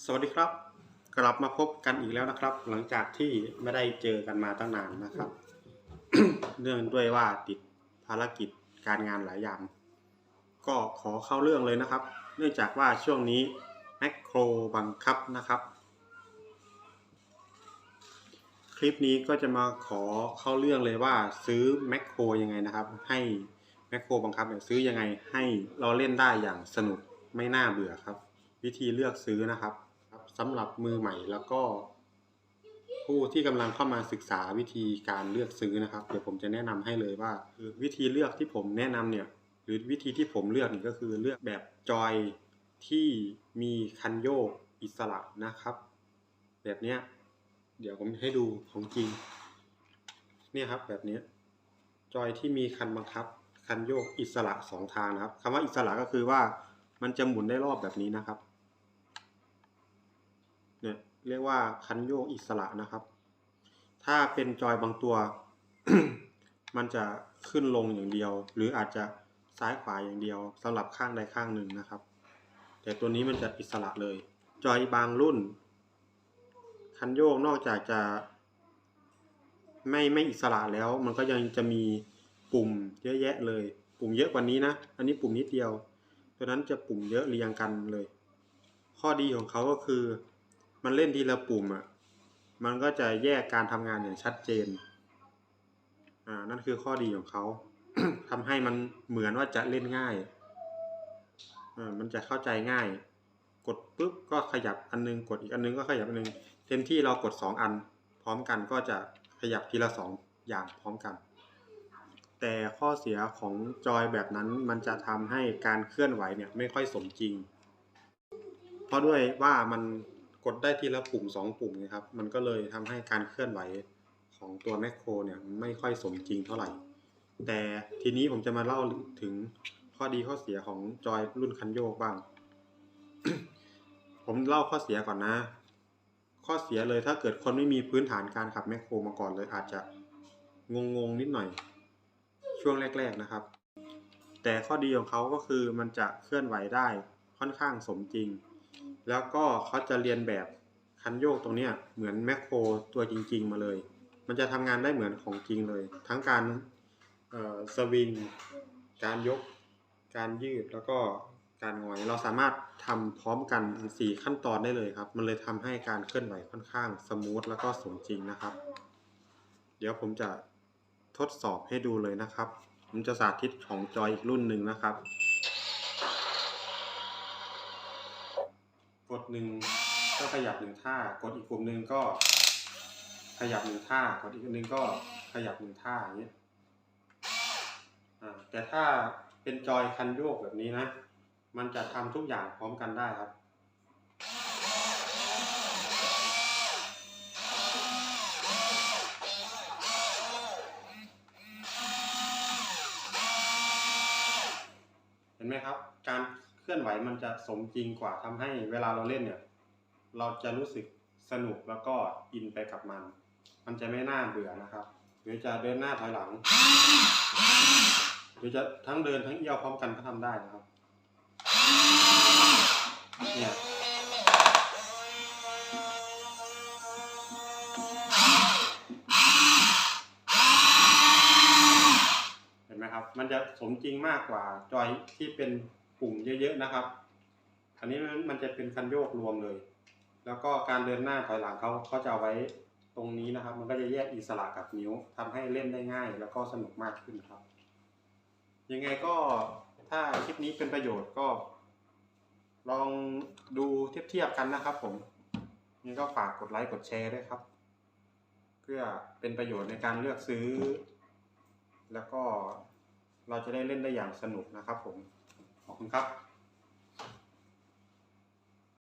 สวัสดีครับ กลับมาพบกันอีกแล้วนะครับ หลังจากที่ไม่ได้เจอกันมาตั้งนานนะครับ เนื่องด้วยว่าติดภารกิจการงานหลายอย่าง ก็ขอเข้าเรื่องเลยนะครับ เนื่องจากว่าช่วงนี้แมคโครบังคับนะครับ คลิปนี้ก็จะมาขอเข้าเรื่องเลยว่าซื้อแมคโครยังไงนะครับ ให้แมคโครบังคับเนี่ยซื้อยังไงให้เราเล่นได้อย่างสนุกไม่น่าเบื่อครับ วิธีเลือกซื้อนะครับ สำหรับมือใหม่แล้วก็ ผู้ที่กำลังเข้ามาศึกษาวิธีการเลือกซื้อนะครับ เดี๋ยวผมจะแนะนำให้เลยว่าคือวิธีเลือกที่ผมแนะนำเนี่ย หรือวิธีที่ผมเลือกนี่ก็คือเลือกแบบจอยที่มีคันโยกอิสระนะครับ แบบเนี้ยเดี๋ยวผมให้ดูของจริง เนี่ยครับแบบนี้จอยที่มีคันบังคับ คันโยกอิสระสองทางนะครับคำว่าอิสระก็คือว่ามันจะหมุนได้รอบแบบนี้นะครับ เนี่ยเรียกว่าคันโยกอิสระนะครับ ถ้าเป็นจอยบางตัว มันจะขึ้นลงอย่างเดียว หรืออาจจะซ้ายขวาอย่างเดียวสำหรับข้างใดข้างหนึ่งนะครับ แต่ตัวนี้มันจะอิสระเลย จอยบางรุ่น คันโยกนอกจากจะ ไม่ไม่อิสระแล้ว มันก็ยังจะมีปุ่มเยอะแยะเลย ปุ่มเยอะกว่านี้นะ อันนี้ปุ่มนิดเดียว ตัวนั้นจะปุ่มเยอะเรียงกันเลย ข้อดีของเขาก็คือ มันเล่นทีละปุ่มอะมันก็จะแยกการทำงานอย่างชัดเจน อ่า นั่นคือข้อดีของเขา ทำให้มันเหมือนว่าจะเล่นง่าย อ่า มันจะเข้าใจง่าย กดปุ๊บก็ขยับอันนึง กดอีกอันนึงก็ขยับอันนึง เต็มที่เรากดสองอัน พร้อมกันก็จะขยับทีละสองอย่างพร้อมกัน แต่ข้อเสียของจอยแบบนั้นมันจะทำให้การเคลื่อนไหวเนี่ยไม่ค่อยสมจริง เพราะด้วยว่ามัน กดได้ทีละปุ่มสองปุ่มนะครับ มันก็เลยทำให้การเคลื่อนไหวของตัวแมคโครเนี่ยไม่ค่อยสมจริงเท่าไหร่ แต่ทีนี้ผมจะมาเล่าถึงข้อดีข้อเสียของจอยรุ่นคันโยกบ้าง ผมเล่าข้อเสียก่อนนะ ข้อเสียเลยถ้าเกิดคนไม่มีพื้นฐานการขับแมคโครมาก่อนเลยอาจจะงงๆนิดหน่อย ช่วงแรก ๆนะครับ แต่ข้อดีของเขาก็คือมันจะเคลื่อนไหวได้ค่อนข้างสมจริง แล้วก็เขาจะเรียนแบบคันโยกตรงนี้เหมือนแมคโครตัวจริง ๆ มาเลย มันจะทำงานได้เหมือนของจริงเลย ทั้งการสวิง การยก การยืด แล้วก็การงอย เราสามารถทำพร้อมกันสี่ขั้นตอนได้เลยครับ มันเลยทำให้การเคลื่อนไหวค่อนข้างสมูทแล้วก็สมจริงนะครับ เดี๋ยวผมจะทดสอบให้ดูเลยนะครับ ผมจะสาธิตของจอยอีกรุ่นหนึ่งนะครับ กดหนึ่งก็ขยับหนึ่งท่า กดอีกปุ่มหนึ่งก็ ขยับหนึ่งท่า กดอีกหนึ่งก็ขยับหนึ่งท่าอย่างนี้ยอ่าแต่ถ้าเป็นจอยคันโยกแบบนี้นะ มันจะทำทุกอย่างพร้อมกันได้ครับเห็นไหมครับ การ เคลื่อนไหวมันจะสมจริงกว่าทำให้เวลาเราเล่นเนี่ย เราจะรู้สึกสนุกแล้วก็อินไปกับมัน มันจะไม่น่าเบื่อนะครับ หรือจะเดินหน้าถอยหลัง หรือจะทั้งเดินทั้งเอียวพร้อมกันก็ทำได้นะครับเนี่ยเห็นไหมครับมันจะสมจริงมากกว่าจอยที่เป็น ปุ่มเยอะๆนะครับ อันนี้มันจะเป็นคันโยกรวมเลย แล้วก็การเดินหน้าถอยหลังเขาเขาจะเอาไว้ตรงนี้นะครับ มันก็จะแยกอิสระกับนิ้วทำให้เล่นได้ง่าย แล้วก็สนุกมากขึ้นครับ ยังไงก็ถ้าคลิปนี้เป็นประโยชน์ก็ ลองดูเทียบๆกันนะครับ ผมนี่ก็ฝากกดไลค์กดแชร์ด้วยครับ เพื่อเป็นประโยชน์ในการเลือกซื้อ แล้วก็เราจะได้เล่นได้อย่างสนุกนะครับผม ขอบคุณครับ